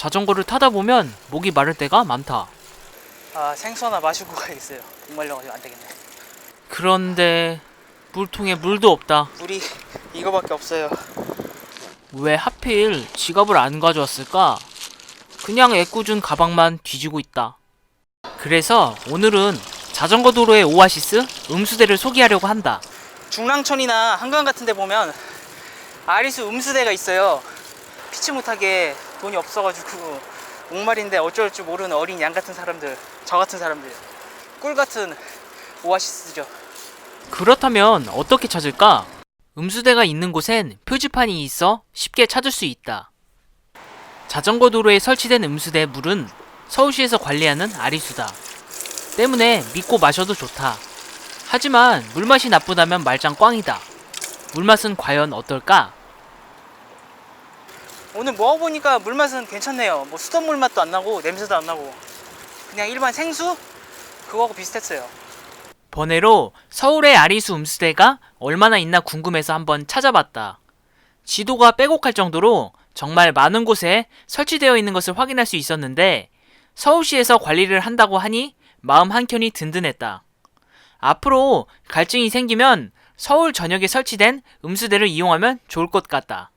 자전거를 타다 보면 목이 마를 때가 많다. 아 생수 하나 마시고 가야겠어요. 목 말려가지고 안 되겠네. 그런데 물통에 물도 없다. 물이 이거밖에 없어요. 왜 하필 지갑을 안 가져왔을까? 그냥 애꿎은 가방만 뒤지고 있다. 그래서 오늘은 자전거 도로의 오아시스 음수대를 소개하려고 한다. 중랑천이나 한강 같은 데 보면 아리수 음수대가 있어요. 피치 못하게 돈이 없어가지고 목말인데 어쩔 줄 모르는 어린 양 같은 사람들, 저 같은 사람들, 꿀 같은 오아시스죠. 그렇다면 어떻게 찾을까? 음수대가 있는 곳엔 표지판이 있어 쉽게 찾을 수 있다. 자전거 도로에 설치된 음수대 물은 서울시에서 관리하는 아리수다. 때문에 믿고 마셔도 좋다. 하지만 물맛이 나쁘다면 말짱 꽝이다. 물맛은 과연 어떨까? 오늘 먹어보니까 물맛은 괜찮네요. 뭐 수돗물 맛도 안 나고 냄새도 안 나고 그냥 일반 생수 그거하고 비슷했어요. 번외로 서울의 아리수 음수대가 얼마나 있나 궁금해서 한번 찾아봤다. 지도가 빼곡할 정도로 정말 많은 곳에 설치되어 있는 것을 확인할 수 있었는데 서울시에서 관리를 한다고 하니 마음 한켠이 든든했다. 앞으로 갈증이 생기면 서울 전역에 설치된 음수대를 이용하면 좋을 것 같다.